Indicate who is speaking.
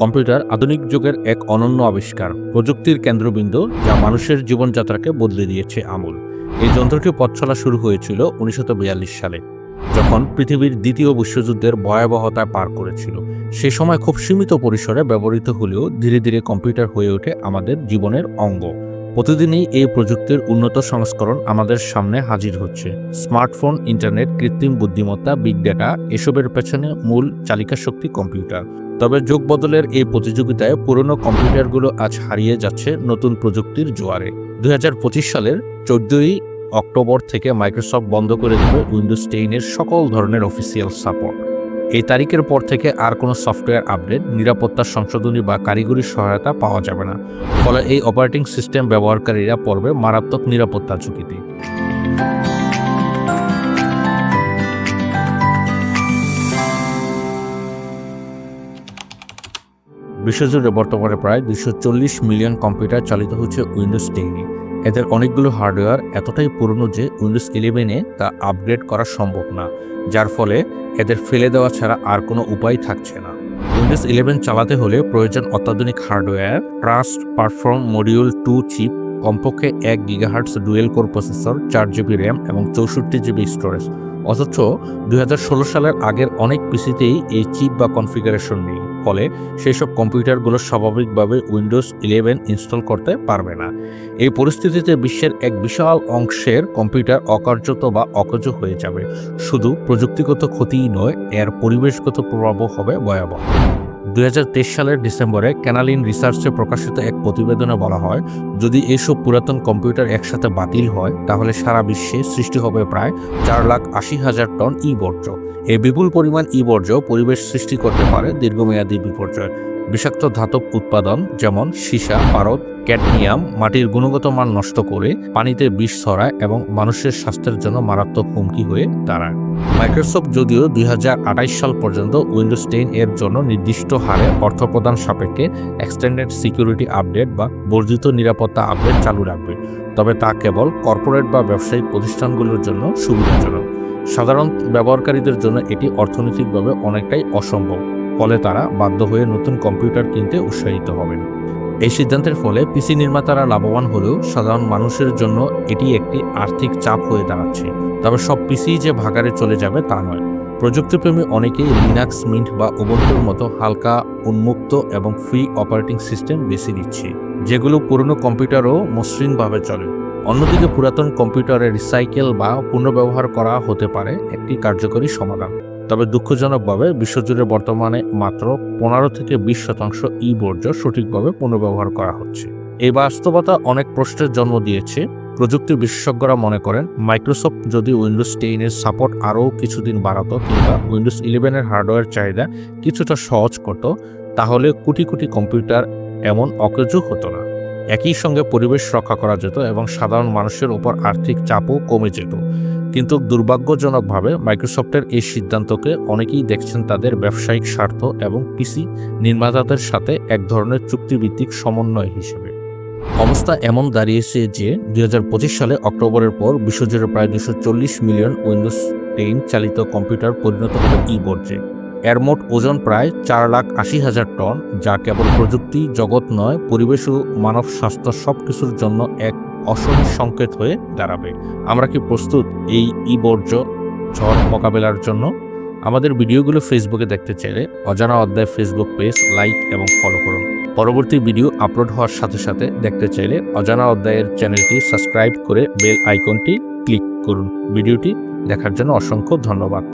Speaker 1: Computer আধুনিক যুগের এক অনন্য আবিষ্কার। প্রযুক্তির কেন্দ্রবিন্দু যা মানুষের জীবনযাত্রাকে বদলে দিয়েছে আমূল। এই যন্ত্রটি পথ চলা শুরু হয়েছিল উনিশশো সালে, যখন পৃথিবীর দ্বিতীয় বিশ্বযুদ্ধের ভয়াবহতা পার করেছিল। সে সময় খুব সীমিত পরিসরে ব্যবহৃত হলেও ধীরে ধীরে কম্পিউটার হয়ে ওঠে আমাদের জীবনের অঙ্গ। প্রতিদিনই এই প্রযুক্তির উন্নত সংস্করণ আমাদের সামনে হাজির হচ্ছে। স্মার্টফোন, ইন্টারনেট, কৃত্রিম বুদ্ধিমত্তা, বিগ ডেটা, এসবের পেছনে মূল চালিকা শক্তি কম্পিউটার। তবে যুগ বদলের এই প্রতিযোগিতায় পুরনো কম্পিউটারগুলো আজ হারিয়ে যাচ্ছে নতুন প্রযুক্তির জোয়ারে। দুই হাজার পঁচিশ সালের চোদ্দই অক্টোবর থেকে মাইক্রোসফট বন্ধ করে দেবে উইন্ডোজ টেনের সকল ধরনের অফিসিয়াল সাপোর্ট। এই তারিখের পর থেকে আর কোনো সফটওয়্যার আপডেট, নিরাপত্তা সংশোধনী বা কারিগরি সহায়তা পাওয়া যাবে না। ফলে এই অপারেটিং সিস্টেম ব্যবহারকারীরা পড়বে মারাত্মক নিরাপত্তা ঝুঁকিতে। বিশ্বজুড়ে বর্তমানে প্রায় দুশো চল্লিশ মিলিয়ন কম্পিউটার চালিত হচ্ছে উইন্ডোজ টেনে এদের অনেকগুলো হার্ডওয়্যার এতটাই পুরনো যে উইন্ডোজ ইলেভেনে তা আপগ্রেড করা সম্ভব না, যার ফলে এদের ফেলে দেওয়া ছাড়া আর কোনো উপায় থাকছে না। উইন্ডোজ ইলেভেন চালাতে হলে প্রয়োজন অত্যাধুনিক hardware trust perform module two chip কমপক্ষে এক গিগাহার্টস ডুয়েল কোর প্রসেসর চার জিবি র্যাম এবং চৌষট্টি জিবি স্টোরেজ অথচ দুই হাজার ষোলো সালের আগের অনেক পিসিতেই এই চিপ বা কনফিগারেশন নেই। ফলে সেই সব কম্পিউটারগুলো স্বাভাবিকভাবে উইন্ডোজ ইলেভেন ইনস্টল করতে পারবে না। এই পরিস্থিতিতে বিশ্বের এক বিশাল অংশের কম্পিউটার অকার্যত বা অকার্য হয়ে যাবে। শুধু প্রযুক্তিগত ক্ষতিই নয়, এর পরিবেশগত প্রভাবও হবে ভয়াবহ। দুই হাজার তেইশ সালের ডিসেম্বরে ক্যানালিন রিসার্চে প্রকাশিত এক প্রতিবেদনে বলা হয়, যদি এসব পুরাতন কম্পিউটার একসাথে বাতিল হয়, তাহলে সারা বিশ্বে সৃষ্টি হবে প্রায় চার লাখ আশি হাজার টন ই বর্জ্য। এই বিপুল পরিমাণ ই বর্জ্য পরিবেশ সৃষ্টি করতে পারে দীর্ঘমেয়াদী বিপর্যয়। বিষাক্ত ধাতব উৎপাদন যেমন সীসা, পারদ, ক্যাডমিয়াম মাটির গুণগত মান নষ্ট করে পানিতে বিষ ছড়ায় এবং মানুষের স্বাস্থ্যের জন্য মারাত্মক হুমকি হয়ে দাঁড়ায়। মাইক্রোসফট যদিও দুই সাল পর্যন্ত উইন্ডোজ টেন এর জন্য নির্দিষ্ট হারে অর্থ প্রদান সাপেক্ষে এক্সটেন্ডেড সিকিউরিটি আপডেট বা বর্ধিত নিরাপত্তা আপডেট চালু রাখবে, তবে তা কেবল কর্পোরেট বা ব্যবসায়িক প্রতিষ্ঠানগুলোর জন্য সুবিধাজনক। সাধারণ ব্যবহারকারীদের জন্য এটি অর্থনৈতিকভাবে অনেকটাই অসম্ভব। ফলে তারা বাধ্য হয়ে নতুন কম্পিউটার কিনতে উৎসাহিত হবেন। এই সিদ্ধান্তের ফলে পিসি নির্মাতারা লাভবান হলেও সাধারণ মানুষের জন্য এটি একটি আর্থিক চাপ হয়ে দাঁড়াচ্ছে। তবে সব পিসি যে ভাগারে চলে যাবে তা নয়। প্রযুক্তিপ্রেমী অনেকেই লিনাক্স, মিন্ট বা ওবন্টুর মতো হালকা, উন্মুক্ত এবং ফ্রি অপারেটিং সিস্টেম বেছে নিচ্ছে, যেগুলো পুরনো কম্পিউটারও মসৃণভাবে চলে। অন্যদিকে পুরাতন কম্পিউটারে রিসাইকেল বা পুনর্ব্যবহার করা হতে পারে একটি কার্যকরী সমাধান। তবে দুঃখজনকভাবে বিশ্বজুড়ে বর্তমানে মাত্র পনেরো থেকে বিশ শতাংশ ই বর্জ্য সঠিকভাবে পুনর্ব্যবহার করা হচ্ছে। এই বাস্তবতা অনেক প্রশ্নের জন্ম দিয়েছে। প্রযুক্তি বিশেষজ্ঞরা মনে করেন, মাইক্রোসফট যদি উইন্ডোজ টেনের সাপোর্ট আরও কিছুদিন বাড়াতো কিংবা উইন্ডোজ ইলেভেনের হার্ডওয়্যার চাহিদা কিছুটা সহজ করত, তাহলে কোটি কোটি কম্পিউটার এমন অকেজো হতো না। একই সঙ্গে পরিবেশ রক্ষা করা যেত এবং সাধারণ মানুষের উপর আর্থিক চাপও কমে যেত। কিন্তু দুর্ভাগ্যজনকভাবে মাইক্রোসফটের এই সিদ্ধান্তকে অনেকেই দেখছেন তাদের ব্যবসায়িক স্বার্থ এবং পিসি নির্মাতাদের সাথে এক ধরনের চুক্তিভিত্তিক সমন্বয় হিসেবে। অবস্থা এমন দাঁড়িয়েছে যে দু হাজার পঁচিশ সালে অক্টোবরের পর বিশ্বজুড়ে প্রায় দুশো মিলিয়ন উইন্ডোজ টেন চালিত কম্পিউটার পরিণত হবে ই বর্জ্যে। এর মোট ওজন প্রায় চার লাখ আশি হাজার টন, যা কেবল প্রযুক্তি, জগৎ নয়, পরিবেশ ও মানব স্বাস্থ্য সব কিছুর জন্য এক অশনি সংকেত হয়ে দাঁড়াবে। আমরা কি প্রস্তুত এই ই বর্জ্য ঝড় মোকাবেলার জন্য? আমাদের ভিডিওগুলো ফেসবুকে দেখতে চাইলে অজানা অধ্যায় ফেসবুক পেজ লাইক এবং ফলো করুন। পরবর্তী ভিডিও আপলোড হওয়ার সাথে সাথে দেখতে চাইলে অজানা অধ্যায়ের চ্যানেলটি সাবস্ক্রাইব করে বেল আইকনটি ক্লিক করুন। ভিডিওটি দেখার জন্য অসংখ্য ধন্যবাদ।